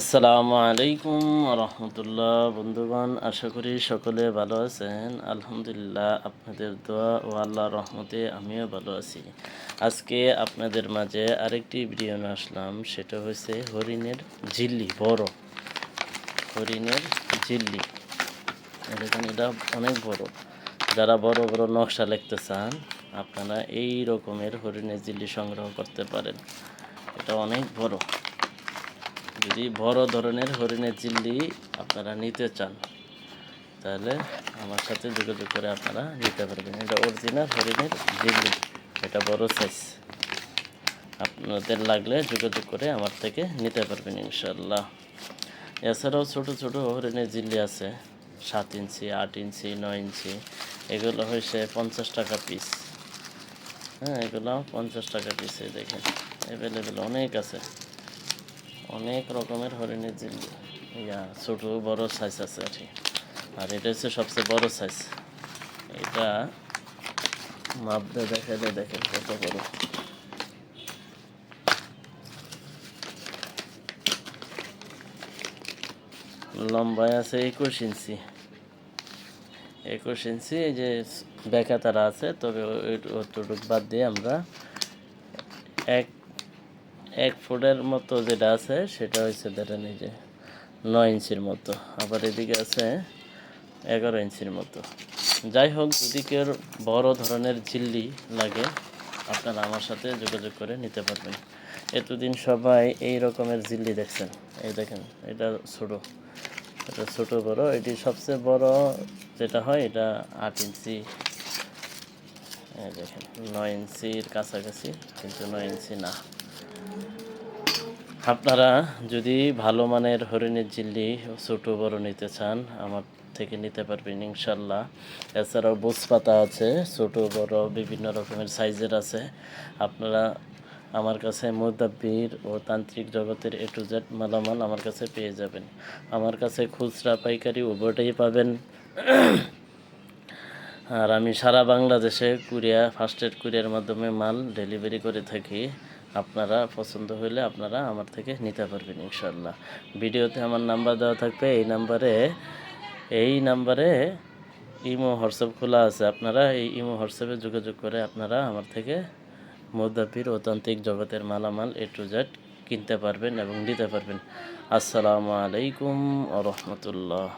আসসালামু আলাইকুম রহমতুল্লাহ বন্ধুগণ, আশা করি সকলে ভালো আছেন। আলহামদুলিল্লাহ, আপনাদের দোয়া ও আল্লাহ রহমতে আমিও ভালো আছি। আজকে আপনাদের মাঝে আরেকটি ভিডিও নিয়ে আসলাম, সেটা হচ্ছে হরিণের ঝিল্লি, বড়। হরিণের ঝিল্লি। দেখুন এটা অনেক বড়। যারা বড় বড় নকশা লিখতে চান, আপনারা এই রকমের হরিণের ঝিল্লি সংগ্রহ করতে পারেন। এটা অনেক বড়। যদি বড় ধরনের হরিণের চিল্লি আপনারা নিতে চান, তাহলে আমার সাথে যোগাযোগ করে আপনারা নিতে পারবেন। এটা অরিজিনাল হরিণের জিল্লি এটা বড় সাইজ আপনাদের লাগলে যোগাযোগ করে আমার থেকে নিতে পারবেন ইনশাল্লাহ এছাড়াও ছোট ছোট হরিণের জিল্লি আছে, সাত ইঞ্চি, আট ইঞ্চি, নয় ইঞ্চি, এগুলো হয়েছে পঞ্চাশ টাকা পিস হ্যাঁ এগুলো পঞ্চাশ টাকা পিসে দেখেন। অ্যাভেলেবেল অনেক আছে। অনেক রকমের হরিণের জিল্লি ইয়া, ছোট, বড় সাইজ আছে আর কি। আর এটা হচ্ছে সবচেয়ে বড় সাইজ এটা মাপ দিয়ে দেখালে দেখেন কত বড়। লম্বায় আছে একুশ ইঞ্চি। একুশ ইঞ্চি, এই যে বেকা তারা আছে, তবে ওইটুক বাদ দিয়ে আমরা এক এক ফুটের মতো যেটা আছে, সেটা হচ্ছে ধরেন এই যে নয় ইঞ্চির মতো। আবার এদিকে আছে এগারো ইঞ্চির মতো। যাই হোক, যদি কেউ বড় ধরনের ঝিল্লি লাগে, আপনারা আমার সাথে যোগাযোগ করে নিতে পারবেন। এতদিন সবাই এই রকমের ঝিল্লি দেখছেন। এই দেখেন, এটা ছোটো। এটা ছোটো বড়। এটি সবচেয়ে বড় যেটা হয়, এটা আট ইঞ্চি। দেখেন, নয় ইঞ্চির কাছাকাছি, কিন্তু নয় ইঞ্চি না। আপনারা যদি ভালো মানের হরিণের ঝিল্লি ছোটো বড় নিতে চান, আমার থেকে নিতে পারবেন ইনশাল্লাহ। এছাড়াও বুস পাতা আছে, ছোটো, বড়, বিভিন্ন রকমের সাইজের আছে। আপনারা আমার কাছে মুদাব্বির ও তান্ত্রিক জগতের এ টু জেড মালামাল আমার কাছে পেয়ে যাবেন। আমার কাছে খুচরা পাইকারি উভয়টাই পাবেন। আর আমি সারা বাংলাদেশে কুরিয়া ফার্স্ট এড কুরিয়ার মাধ্যমে মাল ডেলিভারি করে থাকি। আপনারা পছন্দ হলে আপনারা আমার থেকে নিতে পারবেন ইনশাল্লাহ ভিডিওতে আমার নাম্বার দেওয়া থাকবে, এই নাম্বারে এই নাম্বারে ইমো, হোয়াটসঅ্যাপ খোলা আছে। আপনারা এই ইমো, হোয়াটসঅ্যাপে যোগাযোগ করে আপনারা আমার থেকে মুদাফির অতান্ত্রিক জগতের মালামাল এ টু জেড কিনতে পারবেন এবং নিতে পারবেন। আসসালামু আলাইকুম রহমতুল্লাহ।